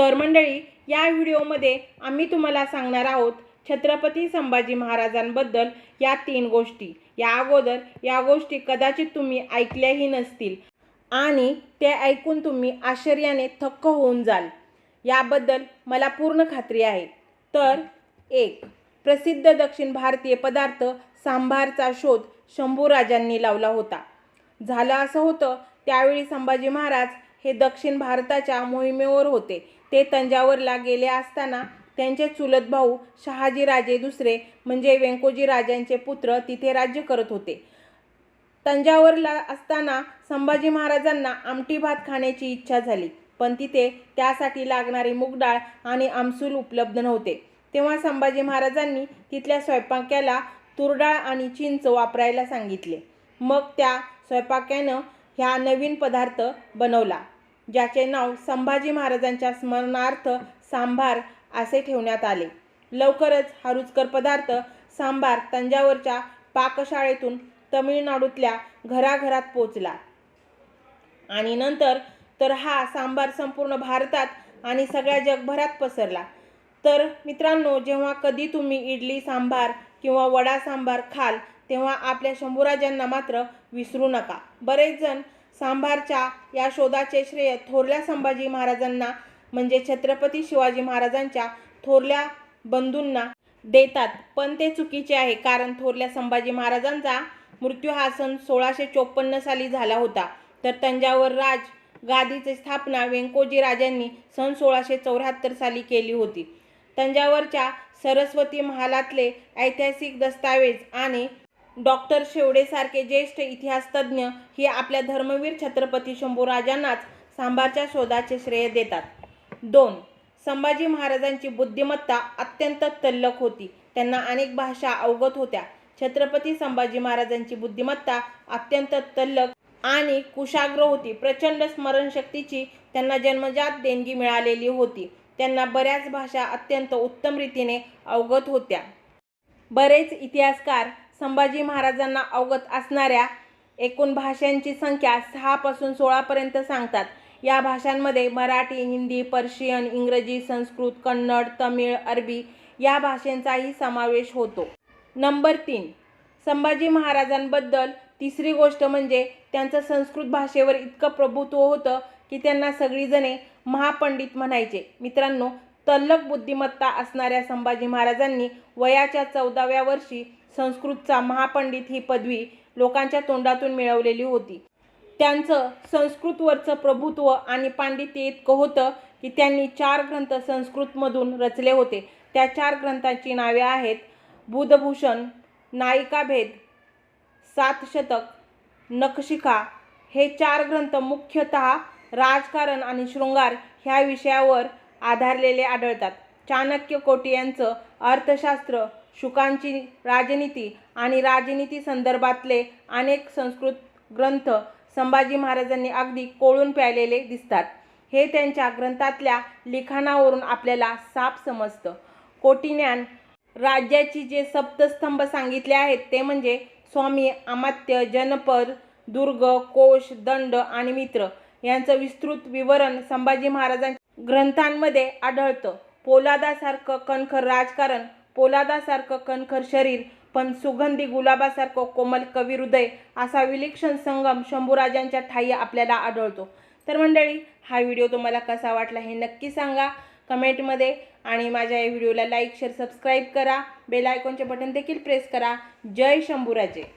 तर मंडळी या व्हिडिओमध्ये आम्ही तुम्हाला सांगणार आहोत छत्रपती संभाजी महाराजांबद्दल या तीन गोष्टी. या अगोदर या गोष्टी कदाचित तुम्ही ऐकल्याही नसतील आणि ते ऐकून तुम्ही आश्चर्याने थक्क होऊन जाल. याबद्दल मला पूर्ण खात्री आहे. तर एक प्रसिद्ध दक्षिण भारतीय पदार्थ सांभारचा शोध शंभूराजांनी लावला होता. झालं असं होतं त्यावेळी संभाजी महाराज हे दक्षिण भारताच्या मोहिमेवर होते. ते तंजावरला गेले असताना त्यांचे चुलत भाऊ शहाजीराजे दुसरे म्हणजे व्यंकोजी राजांचे पुत्र तिथे राज्य करत होते. तंजावरला असताना संभाजी महाराजांना आमटी भात खाण्याची इच्छा झाली पण तिथे त्यासाठी लागणारी मूगडाळ आणि आमसूल उपलब्ध नव्हते. तेव्हा संभाजी महाराजांनी तिथल्या स्वयंपाक्याला तुरडाळ आणि चिंच वापरायला सांगितले. मग त्या स्वयंपाक्यानं ह्या नवीन पदार्थ बनवला. ज्याचे नाव संभाजी महाराजांच्या स्मरणार्थ सांभार असे ठेवण्यात आले. लवकरच हा रुचकर पदार्थ सांबार तंजावरच्या पाकशाळेतून तमिळनाडूतल्या घराघरात पोचला. आणि नंतर तर हा सांबार संपूर्ण भारतात आणि सगळ्या जगभरात पसरला. तर मित्रांनो जेव्हा कधी तुम्ही इडली सांबार किंवा वडा सांबार खाल तेव्हा आपल्या शंभूराजांना मात्र विसरू नका. बरेच जण सांभारच्या या शोधाचे श्रेय थोरल्या संभाजी महाराजांना म्हणजे छत्रपती शिवाजी महाराजांच्या थोरल्या बंधूंना देतात. पण ते चुकीचे आहे कारण थोरल्या संभाजी महाराजांचा मृत्यू हा सन सोळाशे चोपन्न साली झाला होता. तर तंजावर राज गादीची स्थापना वेंकोजी राजांनी सन सोळाशे चौऱ्याहत्तर साली केली होती. तंजावरच्या सरस्वती महालातले ऐतिहासिक दस्तावेज आणि डॉक्टर शेवडेसारखे ज्येष्ठ इतिहासतज्ज्ञ हे आपल्या धर्मवीर छत्रपती शंभूराजांनाच सांबारच्या शोधाचे श्रेय देतात. दोन संभाजी महाराजांची बुद्धिमत्ता अत्यंत तल्लक होती. त्यांना अनेक भाषा अवगत होत्या. छत्रपती संभाजी महाराजांची बुद्धिमत्ता अत्यंत तल्लख आणि कुशाग्र होती. प्रचंड स्मरणशक्तीची त्यांना जन्मजात देणगी मिळालेली होती. त्यांना बऱ्याच भाषा अत्यंत उत्तम रीतीने अवगत होत्या. बरेच इतिहासकार संभाजी महाराजांना अवगत असणाऱ्या एकूण भाषांची संख्या सहापासून सोळापर्यंत सांगतात. या भाषांमध्ये मराठी हिंदी पर्शियन इंग्रजी संस्कृत कन्नड तमिळ अरबी या भाषांचाही समावेश होतो. नंबर तीन संभाजी महाराजांबद्दल तिसरी गोष्ट म्हणजे त्यांचं संस्कृत भाषेवर इतकं प्रभुत्व होतं की त्यांना सगळीजणे महापंडित म्हणायचे. मित्रांनो तल्लक बुद्धिमत्ता असणाऱ्या संभाजी महाराजांनी वयाच्या चौदाव्या वर्षी संस्कृतचा महापंडित ही पदवी लोकांच्या तोंडातून मिळवलेली होती. त्यांचं संस्कृतवरचं प्रभुत्व आणि पांडित्य इतकं होतं की त्यांनी चार ग्रंथ संस्कृतमधून रचले होते. त्या चार ग्रंथांची नावे आहेत बुधभूषण नायिकाभेद सातशतक नखशिखा. हे चार ग्रंथ मुख्यतः राजकारण आणि शृंगार ह्या विषयावर आधारलेले आढळतात. चाणक्य कोटी यांचं अर्थशास्त्र शुकांची राजनीती आणि राजनीती संदर्भातले अनेक संस्कृत ग्रंथ संभाजी महाराजांनी अगदी कोळून प्यायलेले दिसतात. हे त्यांच्या ग्रंथातल्या लिखाणावरून आपल्याला साफ समजतं. कोटिन्यान राज्याची जे सप्तस्तंभ सांगितले आहेत ते म्हणजे स्वामी अमात्य जनपद दुर्ग कोश दंड आणि मित्र यांचं विस्तृत विवरण संभाजी महाराजां ग्रंथांमध्ये आढळतं. पोलादासारखं कणखर राजकारण पोलादासारखं कणखर शरीर पण सुगंधी गुलाबासारखं कोमल कविहृदय असा विलक्षण संगम शंभूराजांच्या ठाई आपल्याला आढळतो. तर मंडळी हा व्हिडिओ तुम्हाला कसा वाटला हे नक्की सांगा कमेंटमध्ये आणि माझ्या या व्हिडिओला लाईक शेअर सबस्क्राईब करा. बेल आयकॉनचे बटन देखील प्रेस करा. जय शंभूराजे.